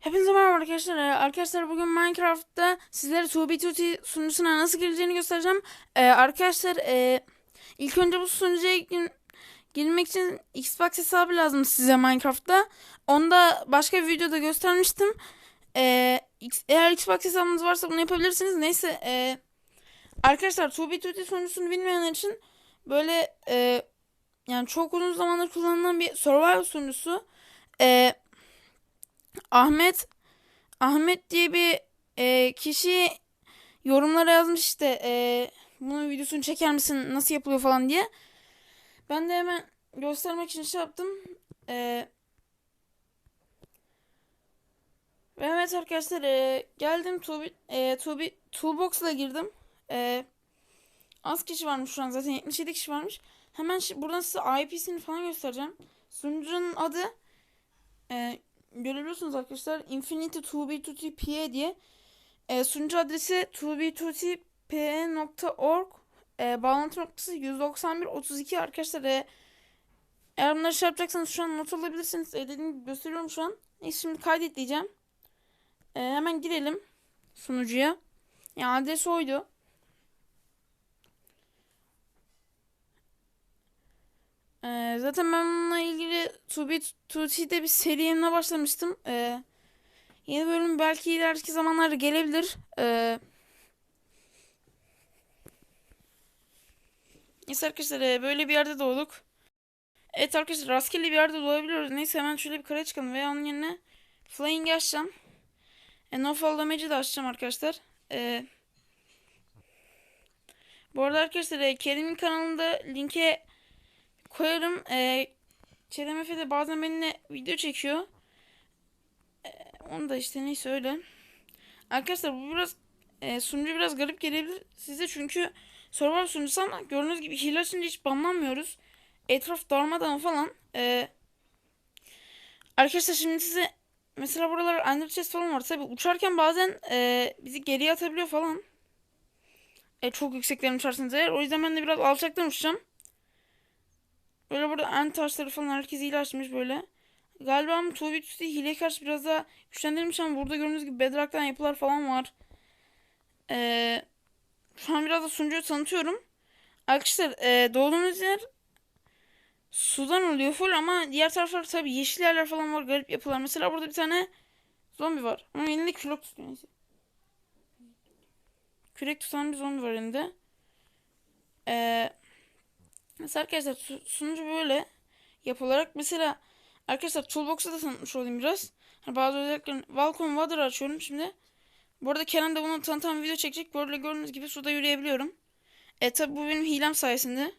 Hepinize merhaba arkadaşlar. Ee, Arkadaşlar bugün Minecraft'ta sizlere 2B2T sunucusuna nasıl gireceğini göstereceğim. Ee, arkadaşlar e, ilk önce bu sunucuya gir- girmek için Xbox hesabı lazım size Minecraft'ta. Onu da başka bir videoda göstermiştim. Ee, eğer Xbox hesabınız varsa bunu yapabilirsiniz. Neyse e, arkadaşlar 2B2T sunucusunu bilmeyenler için böyle e, yani çok uzun zamandır kullanılan bir survival sunucusu. Eee Ahmet Ahmet diye bir e, kişi yorumlara yazmış işte e, bunun videosunu çeker misin nasıl yapılıyor falan diye. Ben de hemen göstermek için şey yaptım. E, ve evet arkadaşlar e, geldim Tubi, e, Tubi, Toolbox'la girdim. E, az kişi varmış şu an zaten 77 kişi varmış. Hemen şi- buradan size IP'sini falan göstereceğim. Sunucunun adı e, görebiliyorsunuz arkadaşlar. Infinity 2b2tpa diye. E, sunucu adresi 2b2tpa.org e, Bağlantı noktası 191.32 arkadaşlar. E, eğer bunları şey yapacaksanız şu an not alabilirsiniz. E, dediğim gibi gösteriyorum şu an. Neyse şimdi kaydet diyeceğim. E, hemen girelim sunucuya. Yani adres oydu. Ee, zaten ben bununla ilgili To T'de bir seriyemle başlamıştım. Ee, yeni bölüm belki ileriki zamanlarda gelebilir. Ee, neyse arkadaşlar e, böyle bir yerde doğduk. Evet arkadaşlar rastgele bir yerde doğabiliyoruz. Neyse hemen şöyle bir kare çıkalım veya onun yerine Flying açacağım. E, no Fall Damage'i de açacağım arkadaşlar. Ee, bu arada arkadaşlar e, Kerim'in kanalında linke koyarım. Ee, Kerem Efe de bazen benimle video çekiyor. Ee, onu da işte neyse öyle. Arkadaşlar bu biraz e, sunucu biraz garip gelebilir size çünkü Survivor sunucusu ama gördüğünüz gibi hile açınca hiç banlanmıyoruz. Etraf darmadan falan. Ee, arkadaşlar şimdi size mesela buralar Ender Chest falan var. Tabi uçarken bazen e, bizi geriye atabiliyor falan. E, çok yükseklerin uçarsanız eğer. O yüzden ben de biraz alçaktan uçacağım. Böyle burada en taşları falan herkes hile açmış böyle. Galiba Tüsi hileye karşı biraz daha güçlendirilmiş ama burada gördüğünüz gibi Bedrock'tan yapılar falan var. Ee, şu an biraz da sunucuyu tanıtıyorum. Arkadaşlar e, doğduğunuz yer sudan oluyor full ama diğer taraflar tabii yeşil yerler falan var garip yapılar. Mesela burada bir tane zombi var. Onun elinde kürek tutuyor. Neyse. Kürek tutan bir zombi var elinde. Eee Mesela arkadaşlar su- sunucu böyle yapılarak mesela arkadaşlar Toolbox'u da tanıtmış olayım biraz. Hani bazı özelliklerini Welcome Water açıyorum şimdi. Bu arada Kenan da bunu tanıtan video çekecek. Böyle gördüğünüz gibi suda yürüyebiliyorum. E tabi bu benim hilem sayesinde.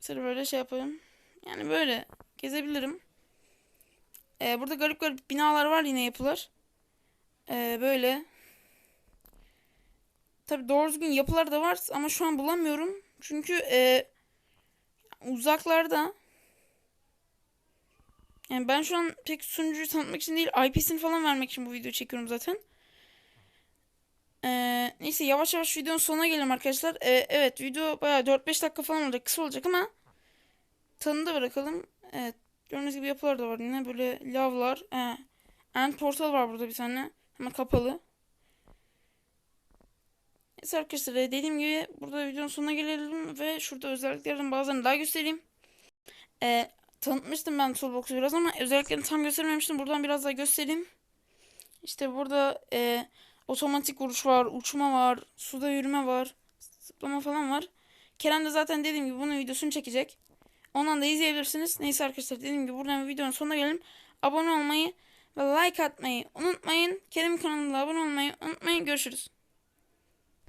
Mesela böyle şey yapayım. Yani böyle gezebilirim. E, burada garip garip binalar var yine yapılar. E, böyle. Tabi doğru düzgün yapılar da var ama şu an bulamıyorum. Çünkü e, uzaklarda yani ben şu an pek sunucuyu tanıtmak için değil IP'sini falan vermek için bu videoyu çekiyorum zaten. Ee, neyse yavaş yavaş videonun sonuna gelelim arkadaşlar. Ee, evet video bayağı 4-5 dakika falan olacak kısa olacak ama tanıda bırakalım. Evet gördüğünüz gibi yapılar da var yine böyle lavlar. Ee, end portal var burada bir tane ama kapalı. Neyse arkadaşlar e, dediğim gibi burada videonun sonuna gelelim ve şurada özelliklerden bazılarını daha göstereyim. E, tanıtmıştım ben Toolbox'u biraz ama özelliklerini tam göstermemiştim. Buradan biraz daha göstereyim. İşte burada e, otomatik vuruş var, uçma var, suda yürüme var, zıplama falan var. Kerem de zaten dediğim gibi bunun videosunu çekecek. Ondan da izleyebilirsiniz. Neyse arkadaşlar dediğim gibi buradan videonun sonuna gelelim. Abone olmayı ve like atmayı unutmayın. Kerem kanalına abone olmayı unutmayın. Görüşürüz.